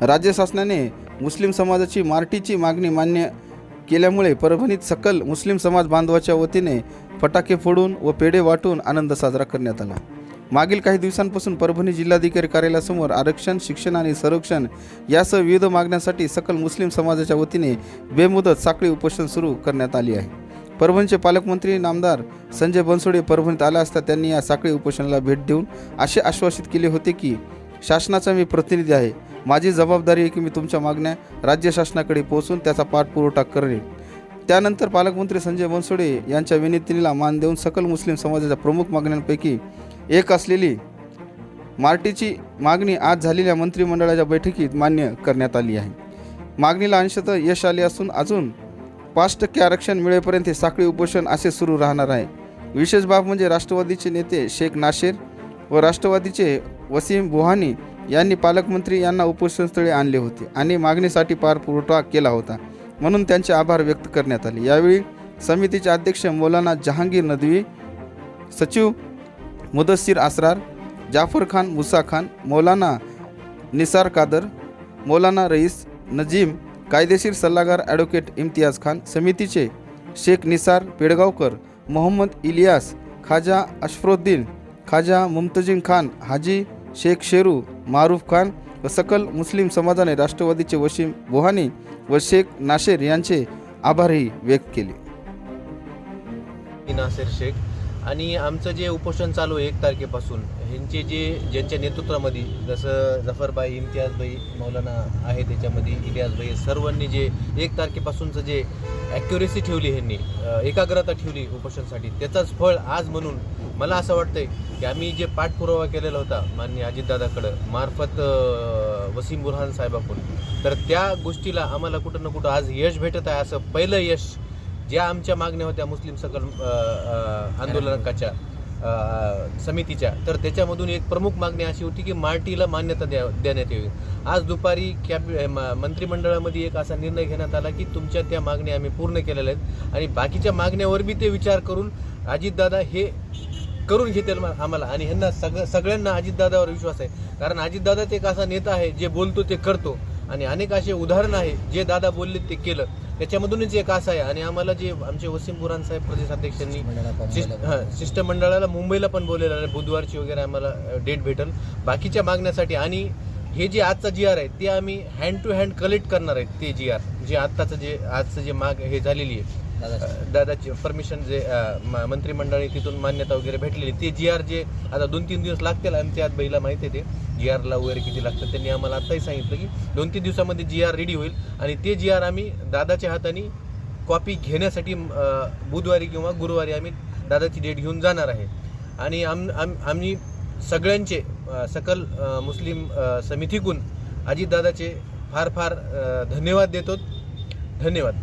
राज्य शासनाने मुस्लिम समाजाची मार्टीची मागणी मान्य केल्यामुळे परभणीत सकल मुस्लिम समाज बांधवाच्या वतीने फटाके फोडून व पेढे वाटून आनंद साजरा करण्यात आला. मागील काही दिवसांपासून परभणी जिल्हाधिकारी कार्यालयासमोर आरक्षण शिक्षण आणि संरक्षण यासह विविध मागण्यांसाठी सकल मुस्लिम समाजाच्या वतीने बेमुदत साखळी उपोषण सुरू करण्यात आली आहे. परभणीचे पालकमंत्री नामदार संजय बनसोडे परभणीत आला असता त्यांनी या साखळी उपोषणाला भेट देऊन असे आश्वासित केले होते की शासनाचा मी प्रतिनिधी आहे. माझी जबाबदारी आहे की मी तुमच्या मागण्या राज्य शासनाकडे पोहोचून त्याचा पाठपुरवठा करेन. त्यानंतर पालकमंत्री संजय बनसोडे यांच्या विनंतीला मान देऊन सकल मुस्लिम समाजाच्या प्रमुख मागण्यांपैकी एक असलेली मार्टीची मागणी आज झालेल्या मंत्रिमंडळाच्या बैठकीत मान्य करण्यात आली आहे. मागणीला अंशतः यश आले असून अजून पाच टक्के आरक्षण मिळेपर्यंत हे साखळी उपोषण असे सुरू राहणार आहे. विशेष बाब म्हणजे राष्ट्रवादीचे नेते शेख नाशेर व राष्ट्रवादीचे वसीम बुहानी यांनी पालकमंत्री यांना उपोषणस्थळी आणले होते आणि मागणीसाठी पारपुरवठा केला होता. म्हणून त्यांचे आभार व्यक्त करण्यात आले. यावेळी समितीचे अध्यक्ष मौलाना जहांगीर नदवी सचिव मुदस्सीर असरार जाफर खान मुसा खान मौलाना निसार कादर मौलाना रईस नजीम कायदेशीर सल्लागार ॲडव्होकेट इम्तियाज खान समितीचे शेख निसार पेडगावकर मोहम्मद इलियास खाजा अशफरुद्दीन खाजा मुमतजीन खान हाजी शेख शेरू मारूफ खान व सकल मुस्लिम समाजाने राष्ट्रवादीचे वशीम बोहानी व शेख नाशेर यांचे आभारही व्यक्त केले. नासेर शेख आणि आमचं जे उपोषण चालू आहे एक तारखेपासून ह्यांचे जे ज्यांच्या नेतृत्वामध्ये जसं जफरबाई इम्तियाजबाई मौलाना आहे त्याच्यामध्ये इलियासबाई सर्वांनी जे एक तारखेपासूनचं जे ॲक्युरेसी ठेवली ह्यांनी एकाग्रता ठेवली उपोषणसाठी त्याचाच फळ आज म्हणून मला असं वाटतंय की आम्ही जे पाठपुरावा केलेला होता मान्य अजितदादाकडं मार्फत वसीम बुरहान साहेबाकडून तर त्या गोष्टीला आम्हाला कुठं ना कुठं आज यश भेटत आहे असं पहिलं यश ज्या आमच्या मागण्या होत्या मुस्लिम सकल आंदोलनकाच्या समितीच्या तर त्याच्यामधून एक प्रमुख मागणी अशी होती की मार्टीला मान्यता द्या देण्यात यावी. आज दुपारी कॅब म- मंत्रिमंडळामध्ये एक असा निर्णय घेण्यात आला की तुमच्या त्या मागण्या आम्ही पूर्ण केलेल्या आहेत आणि बाकीच्या मागण्यावर बी ते विचार करून अजितदादा हे करून घेतील आम्हाला. आणि ह्यांना सगळं सगळ्यांना अजितदादावर विश्वास आहे. कारण अजितदादाच एक असा नेता आहे जे बोलतो ते करतो. आणि अनेक असे उदाहरण आहे जे दादा बोलले ते केलं. त्याच्यामधूनच एक असं आहे. आणि आम्हाला जे आमचे वसीम बुरान साहेब प्रदेशाध्यक्षांनी शिष्ट- हां, शिष्टमंडळाला मुंबईला पण बोललेलं आहे बुधवारची वगैरे आम्हाला डेट भेटल. बाकीच्या मागण्यासाठी आणि हे जे आजचा जी आर आहे ते आम्ही हँड टू हँड कलेक्ट करणार आहेत ते जी आर जे आत्ताचं जे आजचं जे माग हे झालेली आहे. दादाची परमिशन जे मंत्रिमंडळाने तिथून मान्यता वगैरे भेटलेली ते जी आर जे आता दोन तीन दिवस लागतील आमच्या आत बाईला माहिती आहे ते. जी आरला वगैरे किती लागतं त्यांनी आम्हाला आत्ताही सांगितलं की दोन तीन दिवसामध्ये जी आर रेडी होईल. आणि ते जी आर आम्ही दादाच्या हाताने कॉपी घेण्यासाठी बुधवारी किंवा गुरुवारी आम्ही दादाची डेट घेऊन जाणार आहे. आणि आम आम आम्ही सगळ्यांचे सकल मुस्लिम समितीकून अजितदादाचे फार फार धन्यवाद देतो. धन्यवाद.